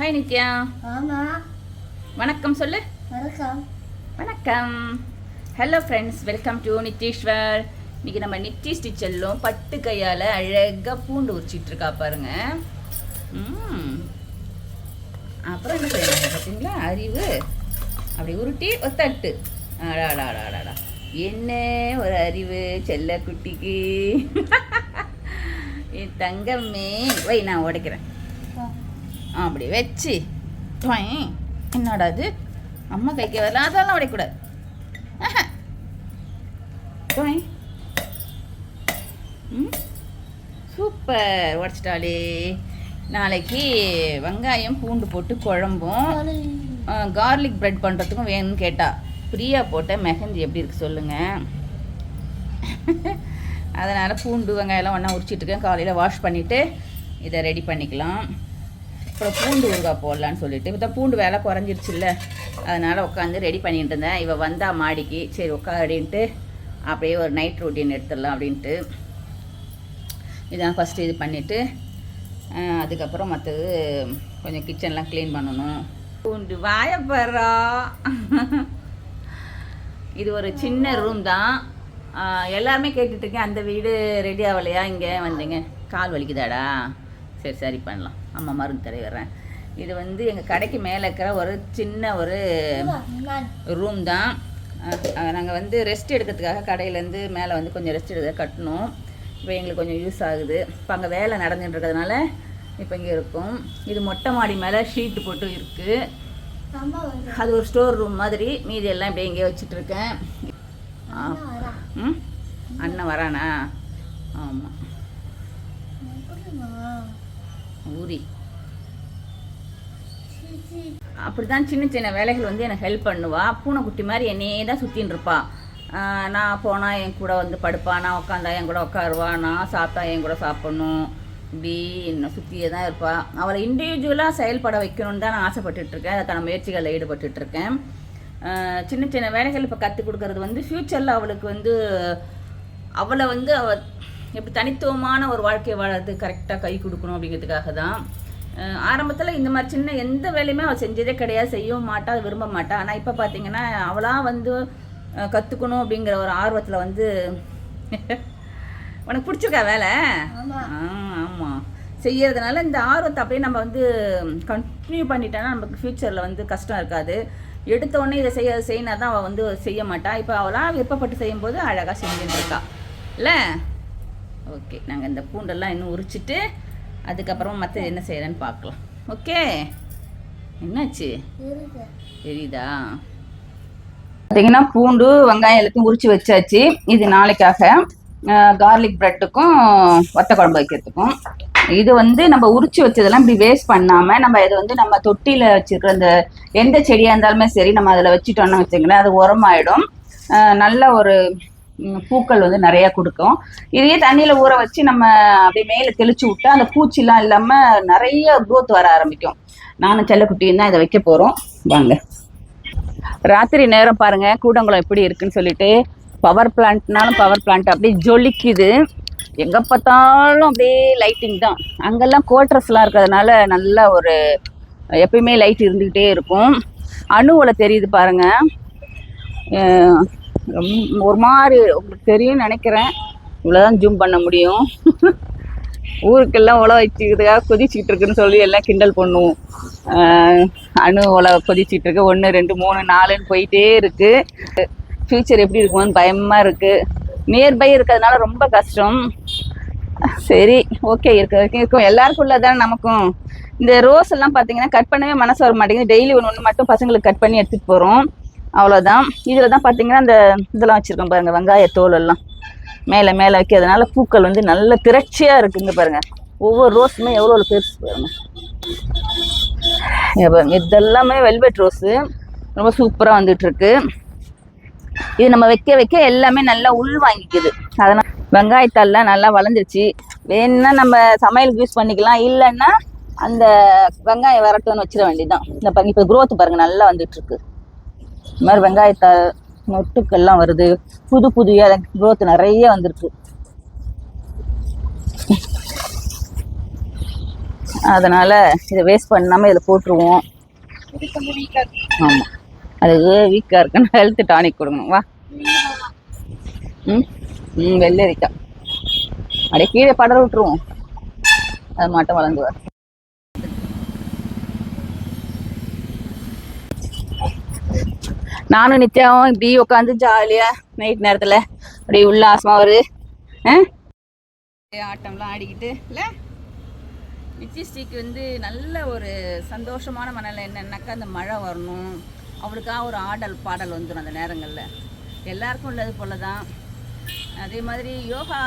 Hi Nithya. ஆமா. வணக்கம் சொல்லு. வணக்கம். வணக்கம். Hello friends welcome to Nitheeswar. இன்னைக்கு நம்ம நித்திஷ் டீச்சர்லும் பட்டு கையால் அழகாக பூண்டு உரிச்சிட்டு இருக்கா பாருங்க. அப்புறம் என்ன செய்யறாங்க பார்த்தீங்களா அறிவு. அப்படி உருட்டி ஒரு தட்டு. அடாடாடாடாடா. என்ன ஒரு அறிவு? செல்ல குட்டிக்கு தங்கம்மே. வை நான் உடைக்கிறேன். அப்படி வச்சு. என்னடா இது? அம்மா கைக்கு வரல அதெல்லாம். டொய். ம்? சூப்பர் உடச்சிட்டாளே. நாளைக்கு வெங்காயம் பூண்டு போட்டு குழம்பும் கார்லிக் பிரெட் பண்ணுறதுக்கும் வேணும்னு கேட்டா பிரியா போட்ட மெஹந்தி எப்படி இருக்கு சொல்லுங்க. அதனால் பூண்டு வெங்காயம்லாம் ஒன்றா உரிச்சிட்டு இருக்கேன். காலையில் வாஷ் பண்ணிவிட்டு இதை ரெடி பண்ணிக்கலாம். அப்புறம் பூண்டு ஊறுகாய் போடலான்னு சொல்லிட்டு இப்போ தான் பூண்டு வேலை குறைஞ்சிருச்சுல்ல. அதனால் உட்காந்து ரெடி பண்ணிட்டு இருந்தேன். இவள் வந்தா மாடிக்கு சரி உட்காடின்ட்டு அப்படியே ஒரு நைட் ரொட்டீன் எடுத்துடலாம் அப்படின்ட்டு. இதான் ஃபஸ்ட்டு இது பண்ணிவிட்டு அதுக்கப்புறம் மற்றது கொஞ்சம் கிச்சன்லாம் க்ளீன் பண்ணணும். பூண்டு வாயப்படுறா இது ஒரு சின்ன ரூம் தான். எல்லாருமே கேட்டுட்ருக்கேன் அந்த வீடு ரெடி ஆகலையா? இங்கே வந்தீங்க. கால் வலிக்குதாடா? சரி சரி பண்ணலாம். அம்மா மருந்து தடவி வர்றேன். இது வந்து எங்கள் கடைக்கு மேலே இருக்கிற ஒரு சின்ன ஒரு ரூம் தான். நாங்கள் வந்து ரெஸ்ட் எடுக்கிறதுக்காக கடையிலேருந்து மேலே வந்து கொஞ்சம் ரெஸ்ட் எடுக்க கட்டணும். இப்போ எங்களுக்கு கொஞ்சம் யூஸ் ஆகுது. இப்போ அங்கே வேலை நடந்துட்டு இருக்கிறதுனால இப்போ இங்கே இருக்கும். இது மொட்டை மாடி மேலே ஷீட்டு போட்டு இருக்குது அது ஒரு ஸ்டோர் ரூம் மாதிரி. மீதி எல்லாம் இப்படியே இங்கே வச்சுட்டு இருக்கேன் ம்? அண்ணன் வரானா? ஆமாம் ஊரி அப்படிதான் அப்படி தான் சின்ன சின்ன வேலைகள் வந்து எனக்கு ஹெல்ப் பண்ணுவா. பூனைக்குட்டி மாதிரி என்னையே தான் சுற்றின்னு இருப்பா. நான் போனால் என் கூட வந்து படுப்பா. நான் உட்காந்தா என் கூட உட்காருவா நான் சாப்பிட்டா என் கூட சாப்பிட்ணும். இப்படி என்னை சுற்றியே தான் இருப்பா. அவளை இண்டிவிஜுவலாக செயல்பட வைக்கணும்னு தான் நான் ஆசைப்பட்டுட்ருக்கேன் அதுக்கான முயற்சிகளில் ஈடுபட்டுட்டு இருக்கேன். சின்ன சின்ன வேலைகள் இப்போ கற்றுக் கொடுக்கறது வந்து ஃப்யூச்சரில் அவளுக்கு வந்து அவளை வந்து அவ எப்படி தனித்துவமான ஒரு வாழ்க்கையை வாழறது கரெக்டாக கை கொடுக்கணும் அப்படிங்கிறதுக்காக தான் ஆரம்பத்தில் இந்த மாதிரி சின்ன எந்த வேலையுமே அவள் செஞ்சதே கிடையாது செய்யவும் மாட்டா விரும்ப மாட்டா. ஆனால் இப்போ பார்த்தீங்கன்னா அவளாக வந்து கற்றுக்கணும் அப்படிங்கிற ஒரு ஆர்வத்தில் வந்து உனக்கு பிடிச்சிருக்கா வேலை? ஆமாம் செய்யறதுனால இந்த ஆர்வத்தை அப்படியே நம்ம வந்து கண்டினியூ பண்ணிட்டோன்னா நமக்கு ஃப்யூச்சரில் வந்து கஷ்டம் இருக்காது. எடுத்த உடனே இதை செய்ய செய்யினா தான் அவள் வந்து செய்ய மாட்டா. இப்போ அவளாக விருப்பப்பட்டு செய்யும்போது அழகாக செஞ்சுட்டு இருக்கா. இல்லை? ஓகே நாங்கள் இந்த பூண்டெல்லாம் இன்னும் உரிச்சிட்டு அதுக்கப்புறம் மற்ற என்ன செய்யறேன்னு பார்க்கலாம். ஓகே? என்னாச்சு. தெரியுதா. பார்த்தீங்கன்னா பூண்டு வெங்காயம் எல்லாத்தையும் உரிச்சு வச்சாச்சு. இது நாளைக்காக கார்லிக் ப்ரெட்டுக்கும் வத்த குழம்பு வைக்கிறதுக்கும். இது வந்து நம்ம உரிச்சு வச்சதெல்லாம் இப்படி வேஸ்ட் பண்ணாம நம்ம இதை வந்து நம்ம தொட்டியில வச்சிருக்கிற அந்த எந்த செடியா இருந்தாலுமே சரி நம்ம அதில் வச்சுட்டோம்னு வச்சுங்களேன் அது உரமாயிடும். நல்ல ஒரு பூக்கள் வந்து நிறைய கொடுக்கும். இதையே தண்ணியில ஊற வச்சு நம்ம அப்படியே மேலே தெளிச்சு விட்டா அந்த பூச்சிலாம் இல்லாம நிறைய குரோத் வர ஆரம்பிக்கும். நானும் செல்லக்குட்டியும் தான் இதை வைக்க போறோம். வாங்க. ராத்திரி நேரம் பாருங்க. கூடங்குளம் எப்படி இருக்குன்னு சொல்லிட்டு பவர் பிளான்ட்னாலும் பவர் பிளான்ட் அப்படியே ஜொலிக்குது. எங்க பார்த்தாலும் அப்படியே லைட்டிங் தான். அங்கெல்லாம் கோட்ரஸ்லாம் இருக்கிறதுனால நல்ல ஒரு எப்பயுமே லைட் இருந்துக்கிட்டே இருக்கும். அணுவில் தெரியுது பாருங்க. ஒரு மாதிரி உங்களுக்கு தெரியும்னு நினைக்கிறேன். இவ்வளோதான் ஜூம் பண்ண முடியும். ஊருக்கெல்லாம் உழ வச்சுக்கிறதுக்காக கொதிச்சுக்கிட்டு இருக்குன்னு சொல்லி எல்லாம் கிண்டல் பண்ணுவோம். அணு உழ கொதிச்சுட்டு இருக்கு. ஒன்று ரெண்டு மூணு நாலுன்னு போயிட்டே இருக்கு. ஃப்யூச்சர் எப்படி இருக்குமோன்னு பயமாக இருக்கு. நியர்பை இருக்கிறதுனால ரொம்ப கஷ்டம். சரி ஓகே இருக்க வரைக்கும் இருக்கும். எல்லாருக்கும் தான் நமக்கும். இந்த ரோஸ் எல்லாம் பார்த்தீங்கன்னா கட் பண்ணவே மனசு வர மாட்டேங்குது. டெய்லி ஒன்று ஒன்று மட்டும் பசங்களுக்கு கட் பண்ணி எடுத்துகிட்டு போகிறோம் அவ்வளோதான் இதில் தான் பார்த்தீங்கன்னா அந்த இதெல்லாம் வச்சுருக்கோம் பாருங்கள் வெங்காயத்தோல் எல்லாம். மேலே மேலே வைக்கிறதுனால பூக்கள் வந்து நல்ல திரட்சியாக இருக்குங்க பாருங்க. ஒவ்வொரு ரோஸுமே எவ்வளோ எவ்வளோ பெருசு பாருங்கள் இதெல்லாமே வெல்வெட் ரோஸு ரொம்ப சூப்பராக வந்துட்டுருக்கு. இது நம்ம வைக்க வைக்க எல்லாமே நல்லா உள் வாங்கிக்குது. அதனால் வெங்காயத்தாள்லாம் நல்லா வளர்ந்துருச்சு. வேணும்னா நம்ம சமையலுக்கு யூஸ் பண்ணிக்கலாம். இல்லைன்னா அந்த வெங்காயம் வரட்டும்னு வச்சிட வேண்டியதுதான். இந்த பாருங்க இப்போ குரோத்து பாருங்கள் நல்லா வந்துட்டு இது இந்த மாதிரி வெங்காயத்தை நொட்டுக்கள்லாம் வருது. புது புது குரோத் நிறைய வந்திருக்கு. அதனால் இதை வேஸ்ட் பண்ணாமல் இதில் போட்டுருவோம். ஆமா. வீக்காக ஆமாம் அது வீக்காக இருக்குன்னு ஹெல்த் டானிக் கொடுக்கணும் வா. ம். ம் வெள்ளரிக்காய். அப்படியே கீழே படர விட்டுருவோம். அது மாட்டம் வளர்ந்து வர நானும் நித்யாவும் இப்படி உட்காந்து ஜாலியாக நைட் நேரத்தில் அப்படி உல்லாசமா ஒரு ஆட்டம்லாம் ஆடிக்கிட்டு இல்லை? நித்யஸ்ரீக்கு வந்து நல்ல ஒரு சந்தோஷமான மனநிலை என்னன்னாக்கா அந்த மழை வரணும். அவளுக்காக ஒரு ஆடல் பாடல் வந்துடும் அந்த நேரங்களில். எல்லாருக்கும் உள்ளது போல தான் அதே மாதிரி யோகா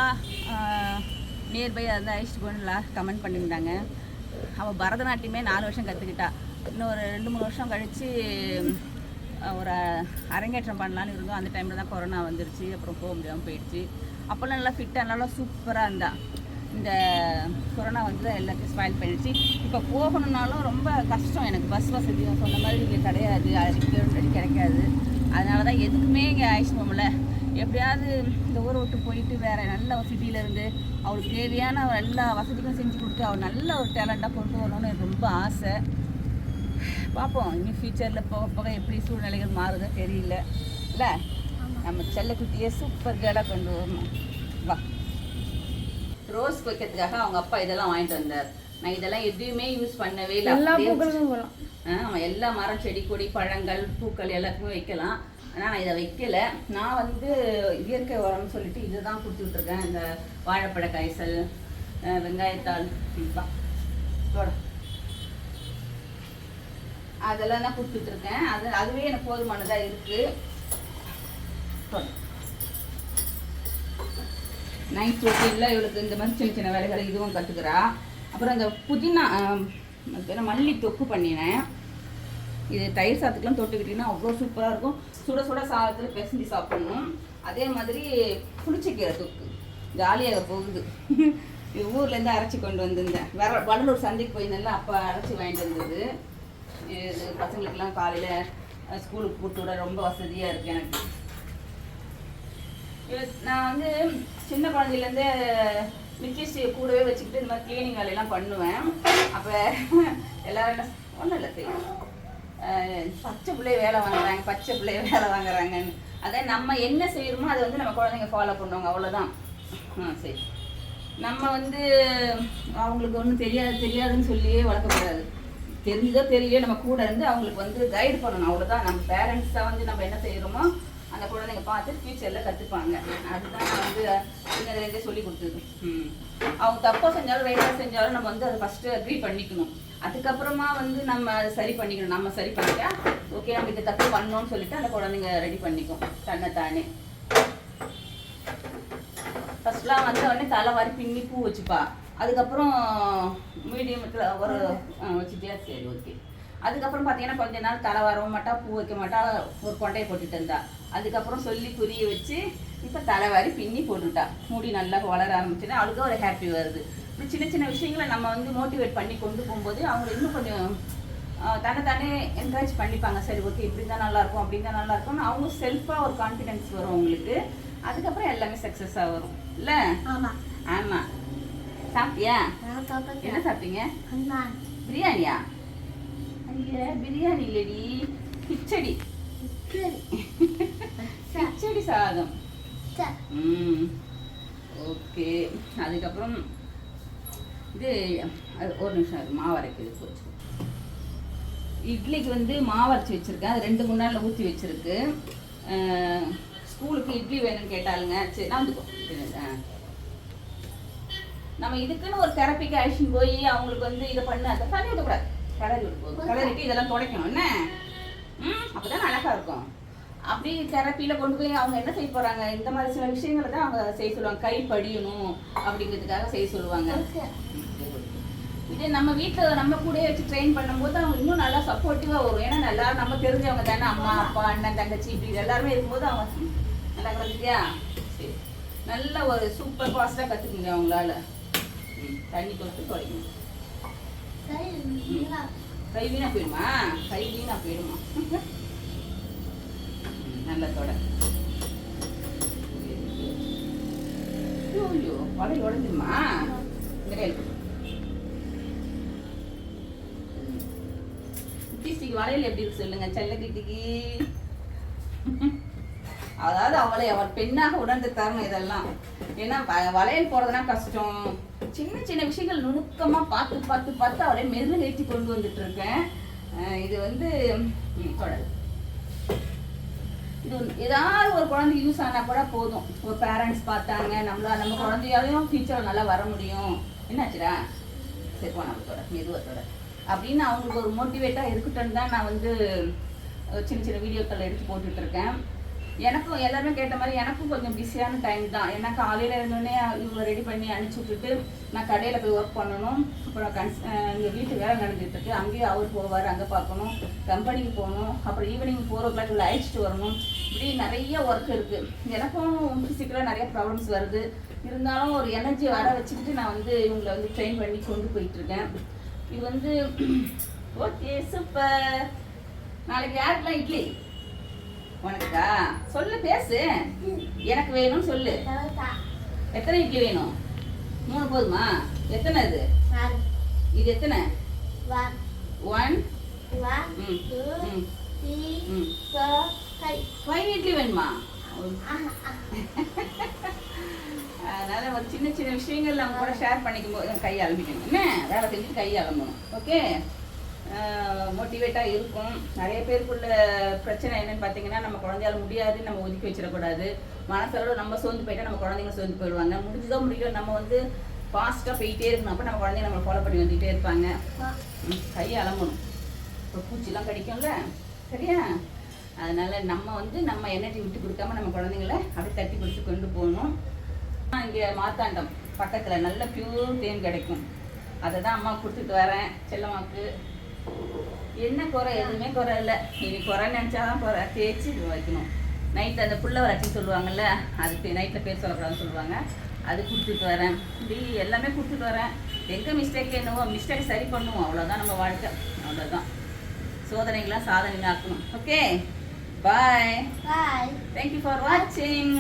நியர்பை அந்த ஐஸ்ட் போன்லாம் கமெண்ட் பண்ணியிருந்தாங்க. அவள் பரதநாட்டியமே நாலு வருஷம் கற்றுக்கிட்டா இன்னும் ஒரு ரெண்டு மூணு வருஷம் கழித்து ஒரு அரங்கேற்றம் பண்ணலான்னு இருந்தோம். அந்த டைமில் தான் கொரோனா வந்துருச்சு. அப்புறம் போக முடியாமல் போயிடுச்சு. அப்போல்லாம் நல்லா ஃபிட்டாக நல்லா சூப்பராக இருந்தா. இந்த கொரோனா வந்து எல்லாத்தையும் ஸ்பாயில் பண்ணிடுச்சு. இப்போ போகணுன்னாலும் ரொம்ப கஷ்டம் எனக்கு. பஸ் வசதி சொன்ன மாதிரி இங்கே கிடையாது. அடிக்கடி கிடைக்காது. அதனால தான் எதுக்குமே இங்கே ஐஸ்மோமில் எப்படியாவது இந்த ஊரை விட்டு போயிட்டு வேறு நல்ல சிட்டியிலேருந்து சிட்டியில இருந்து அவளுக்கு தேவையான எல்லா வசதிகளும் செஞ்சு கொடுத்து அவள் நல்ல ஒரு டேலண்ட்டாக கொண்டு வரணும்னு எனக்கு ரொம்ப ஆசை. பார்ப்போம். இன்னும் ஃப்யூச்சரில் போக போக எப்படி சூழ்நிலைகள் மாறுதோ தெரியல. இல்லை? நம்ம செல்லக்குட்டியை சூப்பர் கேர்ளாக கொண்டு வரணும் வா. ரோஸ் வைக்கிறதுக்காக அவங்க அப்பா இதெல்லாம் வாங்கிட்டு வந்தார். நான் இதெல்லாம் எதுவுமே யூஸ் பண்ணவே இல்லை. எல்லா அப்படியே பூக்களுக்கும் போகலாம் ஆ, ஆமா எல்லா மரம் செடி கொடி பழங்கள் பூக்கள் எல்லாத்துக்குமே வைக்கலாம். ஆனால் நான் இதை வைக்கல. நான் வந்து இயற்கை உரம்னு சொல்லிட்டு இதுதான் கொடுத்துட்டு இருக்கேன் இந்த வாழைப்பழ காய்ச்சல் வெங்காயத்தாள். போட. அதெல்லாம் தான் கொடுத்துட்ருக்கேன். அது அதுவே எனக்கு போதுமானதாக இருக்குது போடு. நைட் ரொட்டீனில் இவளுக்கு இந்த மாதிரி சின்ன சின்ன வேலைகளை இதுவும் கற்றுக்குறா அப்புறம் இந்த புதினா மல்லி தொக்கு பண்ணினேன். இது தயிர் சாத்துக்கெலாம் தொட்டுக்கிட்டிங்கன்னா அவ்வளோ சூப்பராக இருக்கும். சுட சுட சாதத்தில் பிசைஞ்சு சாப்பிடணும். அதே மாதிரி புளிச்சக்கீரை தொக்கு. ஜாலியாக போகுது. ஊர்லேருந்து அரைச்சி கொண்டு வந்திருந்தேன். வேற வடலூர் சந்தைக்கு போயிருந்தேன்ல அப்போ அரைச்சி வாங்கிட்டு வந்தது. இது பசங்களுக்கெல்லாம் காலையில் ஸ்கூலுக்கு கூட்டு விட ரொம்ப வசதியாக இருக்குது எனக்கு. நான் வந்து சின்ன குழந்தையிலேருந்தே நிச்சயஸ்ரீ கூடவே வச்சுக்கிட்டு இந்த மாதிரி கிளீனிங் வேலையெல்லாம் பண்ணுவேன். அப்போ எல்லாரும் என்ன ஒன்றும் இல்லை செய்யும் பச்சை பிள்ளைய வேலை வாங்குறாங்க பச்சை பிள்ளைய வேலை வாங்குறாங்கன்னு. அதான் நம்ம என்ன செய்யறோமோ அதை வந்து நம்ம குழந்தைங்க ஃபாலோ பண்ணுவாங்க அவ்வளோதான் ஆ சரி. நம்ம வந்து அவங்களுக்கு ஒன்றும் தெரியாது தெரியாதுன்னு சொல்லியே வளர்க்கக்கூடாது. தெரிஞ்சதோ தெரியலையோ நம்ம கூட இருந்து அவங்களுக்கு வந்து கைடு பண்ணணும். அவ்வளோதான் நம்ம பேரண்ட்ஸாக வந்து நம்ம என்ன செய்கிறோமோ அந்த குழந்தைங்க பார்த்து ஃபியூச்சரில் கற்றுப்பாங்க அதுதான் நான் வந்து சின்னதுலேருந்தே சொல்லி கொடுத்தது. ம். அவங்க தப்பாக செஞ்சாலும் ரைட்டாக செஞ்சாலும் நம்ம வந்து அதை ஃபஸ்ட்டு அக்ரி பண்ணிக்கணும். அதுக்கப்புறமா வந்து நம்ம சரி பண்ணிக்கணும். நம்ம சரி பண்ணிட்டா ஓகே நம்ம இந்த தப்பு பண்ணோம்னு சொல்லிட்டு அந்த குழந்தைங்க ரெடி பண்ணிக்கும். தன்னைத்தானே. ஃபஸ்ட்லாம் வந்த உடனே தலை வாரி பின்னி பூ வச்சுப்பா. அதுக்கப்புறம் மீடியமத்தில் ஒரு வச்சுட்டியா சரி ஓகே அதுக்கப்புறம் பார்த்தீங்கன்னா கொஞ்ச நாள் தலை வரவும் மாட்டா பூ வைக்க மாட்டா ஒரு கொண்டையை போட்டுட்டு இருந்தா. அதுக்கப்புறம் சொல்லி புரிய வச்சு இப்போ தலைவாரி பின்னி போட்டுட்டா. முடி நல்லா வளர ஆரம்பிச்சுன்னா அவளுக்கு ஒரு ஹாப்பி வருது. இப்படி சின்ன சின்ன விஷயங்களை நம்ம வந்து மோட்டிவேட் பண்ணி கொண்டு போகும்போது அவங்க இன்னும் கொஞ்சம் ஆஹ், தன்னைத்தானே என்கரேஜ் பண்ணிப்பாங்க. சரி ஓகே இப்படி தான் நல்லா இருக்கும் அப்படி தான் நல்லா இருக்கும்னு அவங்க செல்ஃபாக ஒரு கான்ஃபிடென்ஸ் வரும் அவங்களுக்கு. அதுக்கப்புறம் எல்லாமே சக்ஸஸாக வரும். இல்லை? ஆமாம் ஆமாம் சாப்பிட்டியா? என்ன சாப்பிட்டீங்க? பிரியாணியா? ஐயா பிரியாணி இல்லடி. கிச்சடி. கிச்சடி. சாதம். ம். ஓகே. அதுக்கப்புறம் இது ஒரு நிமிஷம் இருக்கு மாவு அரைக்கிறது போச்சு. இட்லிக்கு வந்து மாவு அரைச்சி வச்சுருக்கேன். அது ரெண்டு மூணு நாளில் ஊற்றி வச்சுருக்கு. ஸ்கூலுக்கு இட்லி வேணும்னு கேட்டாளுங்க. சரி நான் வந்துக்கோ ஆ. நம்ம இதுக்குன்னு ஒரு தெரப்பிக்கு அழைச்சின்னு போய் அவங்களுக்கு வந்து இதை பண்ணு அதை தள்ளி விடக்கூடாது கிளறி விட்டு கிளறிட்டு இதெல்லாம் துடைக்கணும். என்ன? ம் அப்பதான் அழகா இருக்கும். அப்படி தெரப்பியில் கொண்டு போய் அவங்க என்ன செய்ய போறாங்க? இந்த மாதிரி சில விஷயங்களை தான் அவங்க செய்ய சொல்லுவாங்க. கை படியணும் அப்படிங்கிறதுக்காக செய்ய சொல்லுவாங்க. இதே நம்ம வீட்டில் நம்ம கூடயே வச்சு ட்ரெயின் பண்ணும்போது அவங்க இன்னும் நல்லா சப்போர்ட்டிவாக வரும். ஏன்னா எல்லாரும் நம்ம தெரிஞ்சவங்க தானே. அம்மா அப்பா அண்ணன் தங்கச்சி இப்படி எல்லாருமே இருக்கும்போது அவங்க நல்லா கற்றுக்கிட்டியா சரி. நல்ல ஒரு சூப்பர் ஃபாஸ்ட்டாக கற்றுக்க முடியும் அவங்களால. தண்ணி கொடுத்து துடைக்கணும் கை வீணா போயிடுமா கை வீணா போயிடுமா நல்ல தொடை ஐயோ பழைய உடஞ்சிருமா இந்த கையில் வளையல் எப்படி இருக்கு சொல்லுங்க செல்ல கிட்டிக்கு அதாவது அவளை அவள் பெண்ணாக உணர்ந்து தரணும் இதெல்லாம் ஏன்னா வ- வளையல் போடுறதுனா கஷ்டம் சின்ன சின்ன விஷயங்கள் நுணுக்கமாக பார்த்து பார்த்து பார்த்து அவளை மெருகேற்றி கொண்டு வந்துட்டு இருக்கேன். இது வந்து தொடர். இது ஏதாவது ஒரு குழந்தை யூஸ் ஆனால் கூட போதும். ஒரு பேரண்ட்ஸ் பார்த்தாங்க நம்மளா நம்ம குழந்தையாலையும் ஃபியூச்சரில் நல்லா வர முடியும். என்னாச்சுடா? சரி போ மெதுவத்தோட அப்படின்னு அவங்களுக்கு ஒரு மோட்டிவேட்டாக இருக்கட்டும் தான் நான் வந்து சின்ன சின்ன வீடியோக்கள் எடுத்து போட்டுட்ருக்கேன் எனக்கும் எல்லாருமே கேட்ட மாதிரி எனக்கும் கொஞ்சம் பிஸியான டைம் தான். ஏன்னா காலையில் இருந்தோடனே இவங்களை ரெடி பண்ணி அனுப்பிச்சி விட்டுட்டு நான் கடையில் போய் ஒர்க் பண்ணணும். அப்புறம் கன்ஸ் இங்கே வீட்டு வேலை நடந்துட்டு இருக்கு. அங்கேயும் அவர் போவார் அங்கே பார்க்கணும். கம்பெனிக்கு போகணும். அப்புறம் ஈவினிங் ஃபோர் ஓ கிளாக் அழைச்சிட்டு வரணும். இப்படி நிறைய ஒர்க் இருக்குது எனக்கும் ஃபிசிக்கலாக நிறைய ப்ராப்ளம்ஸ் வருது. இருந்தாலும் ஒரு எனர்ஜி வர வச்சுக்கிட்டு நான் வந்து இவங்களை வந்து ட்ரெயின் பண்ணி கொண்டு போயிட்டுருக்கேன் இது வந்து ஓகே சூப்பர் நாளைக்கு யாருக்கெல்லாம் இட்லி? உனக்கா சொல்லு பேசு. எனக்கு வேணும்னு சொல்லு. எத்தனை இட்லி வேணும்? மூணு போதுமா? எத்தனை இது இது எத்தனை? ஒன். ஃபைவ். இட்லி வேணுமா? அதனால ஒரு சின்ன சின்ன விஷயங்கள் நம்ம கூட ஷேர் பண்ணிக்கும் போது கை அலம்பிக்கணும். என்ன? வேலை செஞ்சுட்டு கை அலம்பணும். ஓகே மோட்டிவேட்டாக இருக்கும். நிறைய பேருக்குள்ள பிரச்சனை என்னன்னு பார்த்தீங்கன்னா நம்ம குழந்தையால முடியாது நம்ம ஒதுக்கி வச்சிடக்கூடாது. மனசளவு நம்ம சோர்ந்து போயிட்டா நம்ம குழந்தைங்க சோர்ந்து போயிடுவாங்க. முடிஞ்சதோ முடியல நம்ம வந்து ஃபாஸ்ட்டாக போயிட்டே இருக்கணும் அப்போ நம்ம குழந்தைங்க நம்மளை ஃபாலோ பண்ணி வந்துகிட்டே இருப்பாங்க. ம், கை அலம்பணும். இப்போ பூச்சிலாம் கடிக்கும்ல? சரியா? அதனால நம்ம வந்து நம்ம எனர்ஜி விட்டு கொடுக்காம நம்ம குழந்தைங்கள அப்படியே தட்டி கொடுத்து கொண்டு போகணும். இங்கே மாத்தாண்டம் பக்கத்தில் நல்ல பியூர் தேன் கிடைக்கும். அதை தான் அம்மா கொடுத்துட்டு வரேன் செல்லம்மாக்கு என்ன குறை? எதுவுமே குறை இல்லை. இனி குறை நினச்சா தான் குறை. தேய்ச்சி இது வைக்கணும். நைட் அந்த புள்ள வராச்சின்னு சொல்லுவாங்கல்ல அதுக்கு நைட்டில் பேர் சொல்லக்கூடாதுன்னு சொல்லுவாங்க. அது கொடுத்துட்டு வரேன். இப்படி எல்லாமே கொடுத்துட்டு வரேன். எங்கே மிஸ்டேக் என்னவோ மிஸ்டேக் சரி பண்ணுவோம். அவ்வளோதான் நம்ம வாழ்க்கை. அவ்வளோதான் சோதனைகள்லாம் சாதனை ஆக்கணும் okay bye bye thank you for வாட்சிங்